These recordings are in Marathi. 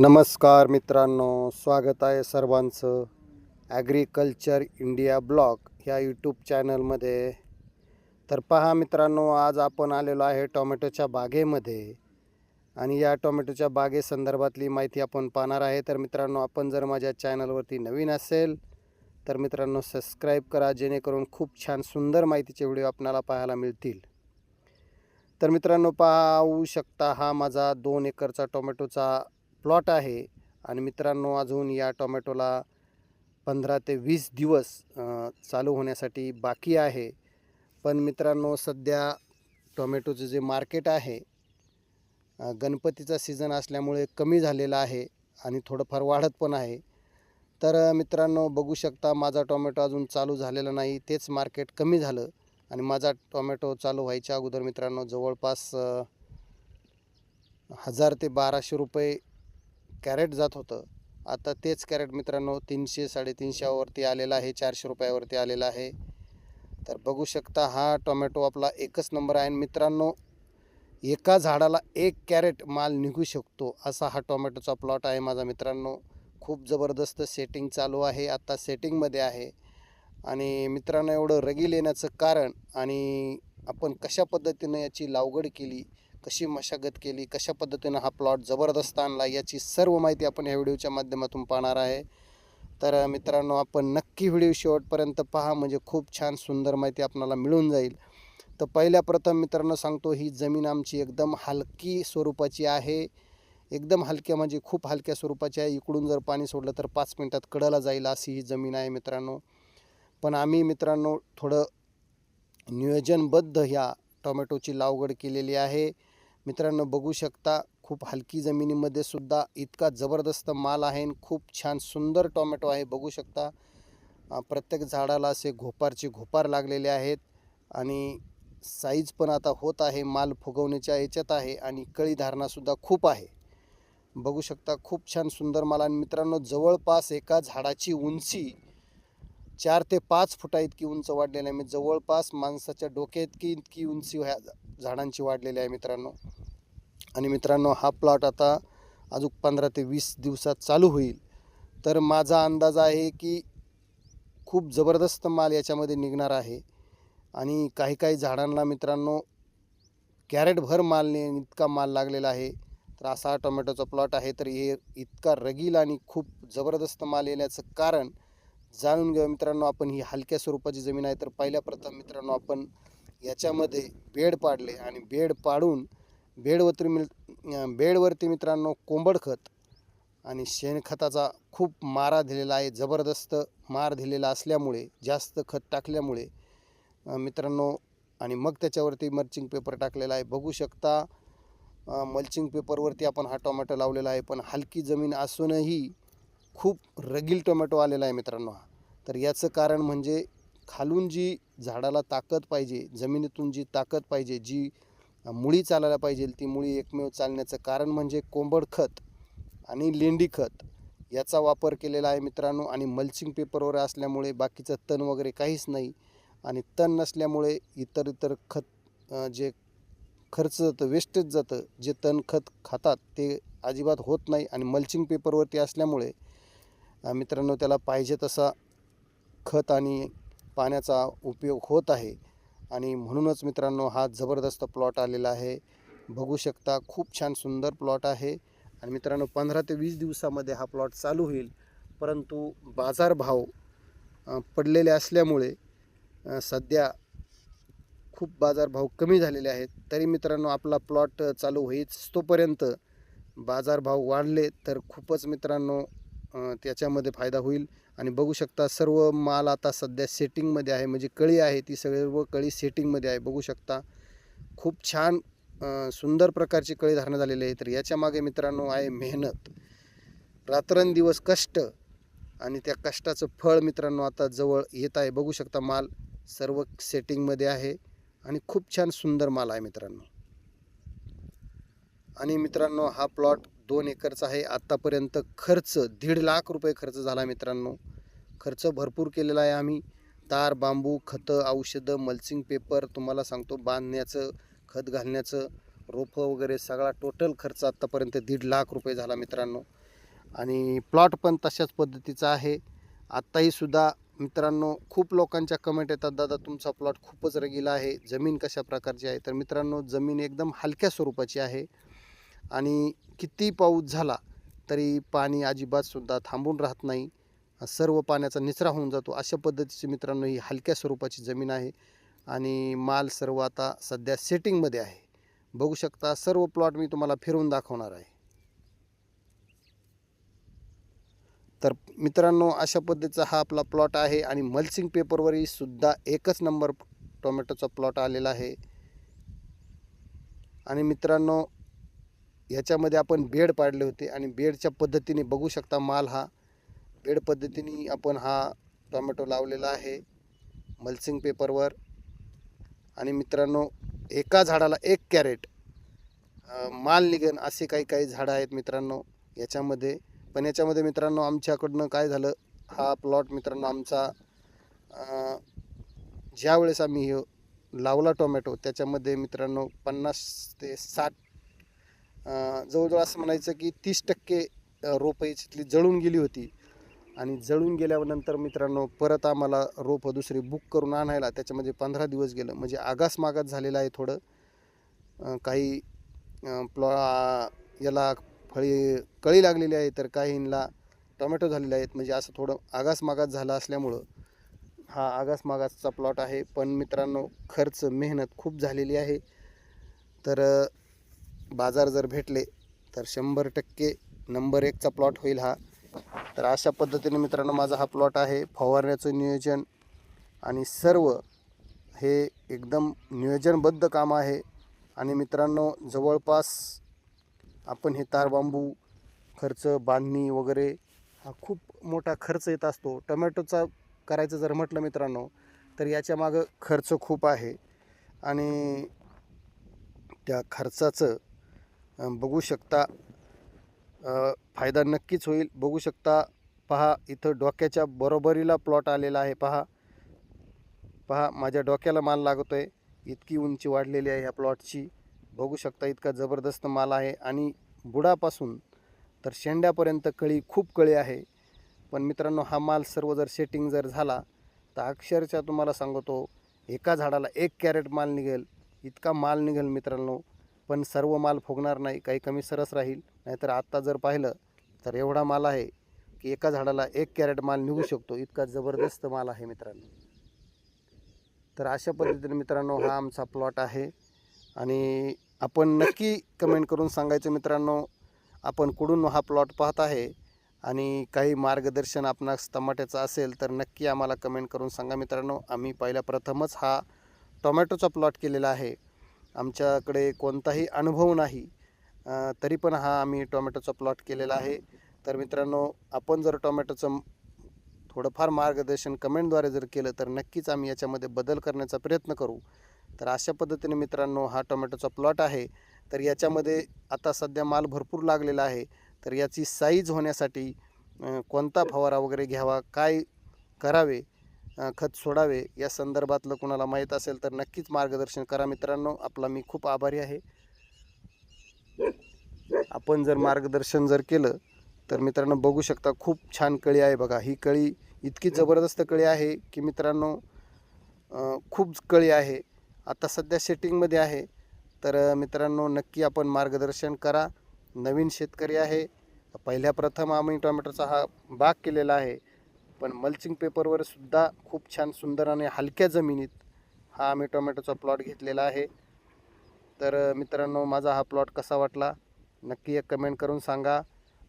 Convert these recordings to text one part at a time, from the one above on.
नमस्कार मित्रांनो स्वागत आहे सर्वांचं ॲग्रिकल्चर इंडिया ब्लॉग ह्या यूट्यूब चॅनलमध्ये. तर पहा मित्रांनो आज आपण आलेलो आहे टोमॅटोच्या बागेमध्ये आणि या टोमॅटोच्या बागेसंदर्भातली माहिती आपण पाहणार आहे. तर मित्रांनो आपण जर माझ्या चॅनलवरती नवीन असेल तर मित्रांनो सबस्क्राईब करा जेणेकरून खूप छान सुंदर माहितीचे व्हिडिओ आपणाला पाहायला मिळतील. तर मित्रांनो पाहू शकता हा माझा दोन एकरचा टोमॅटोचा प्लॉट आहे. आणि मित्रांनो अजून या टोमॅटोला पंधरा ते वीस दिवस चालू होण्यासाठी बाकी आहे. पण मित्रांनो सध्या टोमॅटोचं जे मार्केट आहे गणपतीचा सीझन असल्यामुळे कमी झालेला आहे आणि थोडंफार वाढत पण आहे. तर मित्रांनो बघू शकता माझा टोमॅटो अजून चालू झालेला नाही तेच मार्केट कमी झालं आणि माझा टोमॅटो चालू व्हायच्या अगोदर मित्रांनो जवळपास हजार ते बाराशे रुपये कॅरेट जात होतं. आता तेच कॅरेट मित्रांनो तीनशे साडेतीनशेवरती आलेला आहे चारशे रुपयावरती आलेला आहे. तर बघू शकता हा टोमॅटो आपला एकच नंबर आहे. आणि मित्रांनो एका झाडाला एक कॅरेट माल निघू शकतो असा हा टोमॅटोचा प्लॉट आहे माझा मित्रांनो. खूप जबरदस्त सेटिंग चालू आहे. आत्ता सेटिंगमध्ये आहे. आणि मित्रांनो एवढं रगील येण्याचं कारण आणि आपण कशा पद्धतीनं याची लागवड केली कशी मशागत केली कशा पद्धतीनं हा प्लॉट जबरदस्त आणला याची सर्व माहिती आपण या व्हिडिओच्या माध्यमातून पाहणार आहे. तर मित्रांनो आपण नक्की व्हिडिओ शेवटपर्यंत पहा म्हणजे खूप छान सुंदर माहिती आपणाला मिळून जाईल. तर पहिल्या प्रथम मित्रांनो सांगतो ही जमीन आमची एकदम हलकी स्वरूपाची आहे. एकदम हलक्या म्हणजे खूप हलक्या स्वरूपाची आहे. इकडून जर पाणी सोडलं तर पाच मिनटात कडला जाईल अशी ही जमीन आहे मित्रांनो. पण आम्ही मित्रांनो थोडं नियोजनबद्ध ह्या टोमॅटोची लागवड केलेली आहे. मित्रांनो बघू शकता खूप हलकी जमिनीमध्ये सुद्धा इतका जबरदस्त माल आहे आणि खूप छान सुंदर टोमॅटो आहे. बघू शकता प्रत्येक झाडाला असे घोपारचे घोपार लागलेले आहेत आणि साईज पण आता होत आहे माल फुगवण्याच्या याच्यात आहे आणि कळी धारणासुद्धा खूप आहे. बघू शकता खूप छान सुंदर माल आणि मित्रांनो जवळपास एका झाडाची उंची चार ते पाच फुटा इतकी उंच वाढलेली आहे. म्हणजे जवळपास माणसाच्या डोक्या इतकी इतकी उंची व्हाय झाडांची वाढलेली आहे मित्रांनो. आणि मित्रांनो हा प्लॉट आता अजून पंधरा ते वीस दिवसात चालू होईल. तर माझा अंदाज आहे की खूप जबरदस्त माल याच्यामध्ये निघणार आहे. आणि काही काही झाडांना मित्रांनो कॅरेटभर मालने इतका माल लागलेला आहे. तर असा हा टोमॅटोचा प्लॉट आहे. तर हे इतका रगील आणि खूप जबरदस्त माल येण्याचं कारण जाणून घेऊ मित्रांनो. आपण ही हलक्या स्वरूपाची जमीन आहे. तर पहिल्या प्रथम मित्रांनो आपण याच्यामध्ये बेड पाडले आणि बेड पाडून बेडवरती मिल बेडवरती मित्रांनो कोंबड खत आणि शेणखताचा खूप मारा दिलेला आहे. जबरदस्त मार दिलेला असल्यामुळे जास्त खत टाकल्यामुळे मित्रांनो आणि मग त्याच्यावरती मल्चिंग पेपर टाकलेला आहे. बघू शकता मल्चिंग पेपरवरती आपण हा टोमॅटो लावलेला आहे पण हलकी जमीन असूनही खूप रगील टोमॅटो आलेला आहे मित्रांनो हा. तर याचं कारण म्हणजे खालून जी झाडाला ताकद पाहिजे जमिनीतून जी ताकद पाहिजे जी मुळी चालायला पाहिजे ती मुळी एकमेव चालण्याचं कारण म्हणजे कोंबड खत आणि लेंडी खत. याचा वापर केलेला आहे मित्रांनो आणि मल्चिंग पेपरवर असल्यामुळे बाकीचं तण वगैरे काहीच नाही आणि तण नसल्यामुळे इतर इतर खत जे खर्च जातं वेस्टेज जातं जे तण खत खातात ते अजिबात होत नाही आणि मल्चिंग पेपरवरती असल्यामुळे मित्रांनो त्याला पाहिजे तसा खत आणि पाण्याचा उपयोग होत आहे. आणि म्हणूनच मित्रांनो हा जबरदस्त प्लॉट आलेला आहे. बघू शकता खूप छान सुंदर प्लॉट आहे. आणि मित्रांनो पंधरा ते वीस दिवसामध्ये हा प्लॉट चालू होईल. परंतु बाजारभाव पडलेले असल्यामुळे सध्या खूप बाजारभाव कमी झालेले आहेत. तरी मित्रांनो आपला प्लॉट चालू होईच तोपर्यंत बाजारभाव वाढले तर खूपच मित्रांनो त्याच्यामध्ये फायदा होईल. आणि बघू शकता सर्व माल आता सध्या सेटिंगमध्ये आहे म्हणजे कळी आहे ती सर्व कळी सेटिंगमध्ये आहे. बघू शकता खूप छान सुंदर प्रकारची कळी धारण झालेली आहे. तर याच्यामागे मित्रांनो आहे मेहनत. रात्रंदिवस कष्ट आणि त्या कष्टाचं फळ मित्रांनो आता जवळ येत आहे. बघू शकता माल सर्व सेटिंगमध्ये आहे आणि खूप छान सुंदर माल आहे मित्रांनो. आणि मित्रांनो हा प्लॉट दोन एकरचा आहे. आत्तापर्यंत खर्च दीड लाख रुपये खर्च झाला मित्रांनो. खर्च भरपूर केलेला आहे आम्ही. तार बांबू खतं औषधं मल्चिंग पेपर तुम्हाला सांगतो बांधण्याचं खत घालण्याचं रोपं वगैरे सगळा टोटल खर्च आत्तापर्यंत दीड लाख रुपये झाला मित्रांनो. आणि प्लॉट पण तशाच पद्धतीचा आहे. आत्ताही सुद्धा मित्रांनो खूप लोकांच्या कमेंट येतात दादा तुमचा प्लॉट खूपच रगीला आहे. जमीन कशा प्रकारची आहे? तर मित्रांनो जमीन एकदम हलक्या स्वरूपाची आहे. आणि किती पाऊस झाला तरी पाणी अजिबातसुद्धा थांबून राहत नाही. सर्व पाण्याचा निचरा होऊन जातो. अशा पद्धतीची मित्रांनो ही हलक्या स्वरूपाची जमीन आहे आणि माल सर्व आता सध्या सेटिंगमध्ये आहे. बघू शकता सर्व प्लॉट मी तुम्हाला फिरवून दाखवणार आहे. तर मित्रांनो अशा पद्धतीचा हा आपला प्लॉट आहे आणि मल्चिंग पेपरवरही सुद्धा एकच नंबर टोमॅटोचा प्लॉट आलेला आहे. आणि मित्रांनो याच्यामध्ये आपण बेड पाडले होते आणि बेडच्या पद्धतीने बघू शकता माल हा. बेड पद्धतीने आपण हा टोमॅटो लावलेला आहे मल्चिंग पेपरवर. आणि मित्रांनो एका झाडाला एक कॅरेट माल निघेन असे काही काही झाडं आहेत मित्रांनो याच्यामध्ये. पण याच्यामध्ये मित्रांनो आमच्याकडनं काय झालं हा प्लॉट मित्रांनो आमचा ज्यावेळेस आम्ही हे लावला टोमॅटो त्याच्यामध्ये मित्रांनो पन्नास ते साठ जवळजवळ असं म्हणायचं की तीस टक्के रोपं याच्यातली जळून गेली होती. आणि जळून गेल्यानंतर मित्रांनो परत आम्हाला रोपं दुसरी बुक करून आणायला त्याच्यामध्ये पंधरा दिवस गेलं. म्हणजे आगास मागास झालेलं आहे थोडं. काही प्लॉ याला फळी कळी लागलेली आहे तर काहींना टोमॅटो झालेले आहेत. म्हणजे असं थोडं आगास मागास झालं असल्यामुळं हा आगास मागासचा प्लॉट आहे. पण मित्रांनो खर्च मेहनत खूप झालेली आहे. तर बाजार जर भेटले तर शंभर टक्के नंबर एकचा प्लॉट होईल हा. तर अशा पद्धतीने मित्रांनो माझा हा प्लॉट आहे. फवारण्याचं नियोजन आणि सर्व हे एकदम नियोजनबद्ध काम आहे. आणि मित्रांनो जवळपास आपण हे तार बांबू खर्च बांधणी वगैरे हा खूप मोठा खर्च येत असतो. टोमॅटोचा करायचं जर म्हटलं मित्रांनो तर याच्यामागं खर्च खूप आहे. आणि त्या खर्चाचं बघू शकता फायदा नक्कीच होईल. बघू शकता पहा इथं डोक्याच्या बरोबरीला प्लॉट आलेला आहे. पहा पहा माझ्या डोक्याला माल लागतो आहे इतकी उंची वाढलेली आहे ह्या प्लॉटची बघू शकता इतका जबरदस्त माल आहे. आणि बुडापासून तर शेंड्यापर्यंत कळी खूप कळी आहे. पण मित्रांनो हा माल सर्व जर सेटिंग जर झाला तर अक्षरशः तुम्हाला सांगतो एका झाडाला एक कॅरेट माल निघेल. इतका माल निघेल मित्रांनो. पण सर्व माल फुगणार नाही काही कमी सरस राहील. नाहीतर आत्ता जर पाहिलं तर एवढा माल आहे की एका झाडाला एक कॅरेट माल निघू शकतो. इतका जबरदस्त माल आहे मित्रांनो. तर अशा पद्धतीने मित्रांनो हा आमचा प्लॉट आहे. आणि आपण नक्की कमेंट करून सांगायचं मित्रांनो आपण कुठून हा प्लॉट पाहत आहे आणि काही मार्गदर्शन आपणास टमाट्याचं असेल तर नक्की आम्हाला कमेंट करून सांगा मित्रांनो. आम्ही पहिल्या प्रथमच हा टोमॅटोचा प्लॉट केलेला आहे. आमच्याकडे कोणताही अनुभव नाही तरी पण हा आम्ही टोमॅटोचा प्लॉट केलेला आहे. तर मित्रांनो आपण जर टोमॅटोचं थोडंफार मार्गदर्शन कमेंटद्वारे जर केलं तर नक्कीच आम्ही याच्यामध्ये बदल करण्याचा प्रयत्न करू. तर अशा पद्धतीने मित्रांनो हा टोमॅटोचा प्लॉट आहे. तर याच्यामध्ये आता सध्या माल भरपूर लागलेला आहे. तर याची साईज होण्यासाठी कोणता फवारा वगैरे घ्यावा काय करावे खत सोडावे या संदर्भातलं कोणाला माहीत असेल तर नक्कीच मार्गदर्शन करा मित्रांनो. आपला मी खूप आभारी आहे. आपण जर मार्गदर्शन जर केलं तर मित्रांनो बघू शकता खूप छान कळी आहे बघा. ही कळी इतकी जबरदस्त कळी आहे की मित्रांनो खूप कळी आहे. आता सध्या सेटिंगमध्ये आहे. तर मित्रांनो नक्की आपण मार्गदर्शन करा. नवीन शेतकरी आहे. पहिल्या प्रथम आम्ही टोमॅटोचा हा बाग केलेला आहे. पण मल्चिंग पेपरवर सुद्धा खूप छान सुंदर आणि हलक्या जमिनीत हा आम्ही टोमॅटोचा प्लॉट घेतलेला आहे. तर मित्रांनो माझा हा प्लॉट कसा वाटला? नक्की एक कमेंट करून सांगा.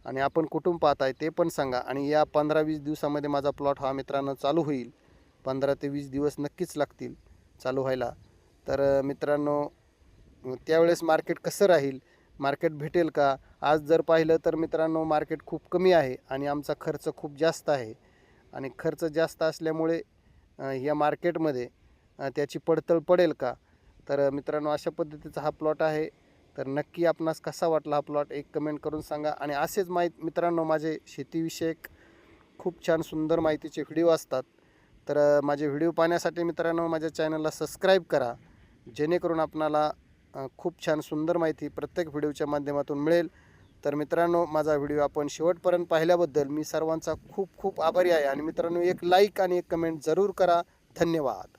आणि आपण कुठून आहे ते पण सांगा. आणि या पंधरा वीस दिवसामध्ये माझा प्लॉट हा मित्रांनो चालू होईल. पंधरा ते वीस दिवस नक्कीच लागतील चालू व्हायला. तर मित्रांनो त्यावेळेस मार्केट कसं राहील? मार्केट भेटेल का? आज जर पाहिलं तर मित्रांनो मार्केट खूप कमी आहे आणि आमचा खर्च खूप जास्त आहे. आणि खर्च जास्त असल्यामुळे या मार्केटमध्ये त्याची पडतळ पडेल का? तर मित्रांनो अशा पद्धतीचा हा प्लॉट आहे. तर नक्की आपणास कसा वाटला हा प्लॉट एक कमेंट करून सांगा. आणि असेच माहीत मित्रांनो माझे शेतीविषयक खूप छान सुंदर माहितीचे व्हिडिओ असतात. तर माझे व्हिडिओ पाहण्यासाठी मित्रांनो माझ्या चॅनलला सबस्क्राईब करा. जेणेकरून आपणाला खूप छान सुंदर माहिती प्रत्येक व्हिडिओच्या माध्यमातून मिळेल. तर मित्रांनो माझा व्हिडिओ आपण शेवटपर्यंत पाहिल्याबद्दल मी सर्वांचा खूप खूप आभारी आहे. आणि मित्रांनो एक लाईक आणि एक कमेंट जरूर करा. धन्यवाद.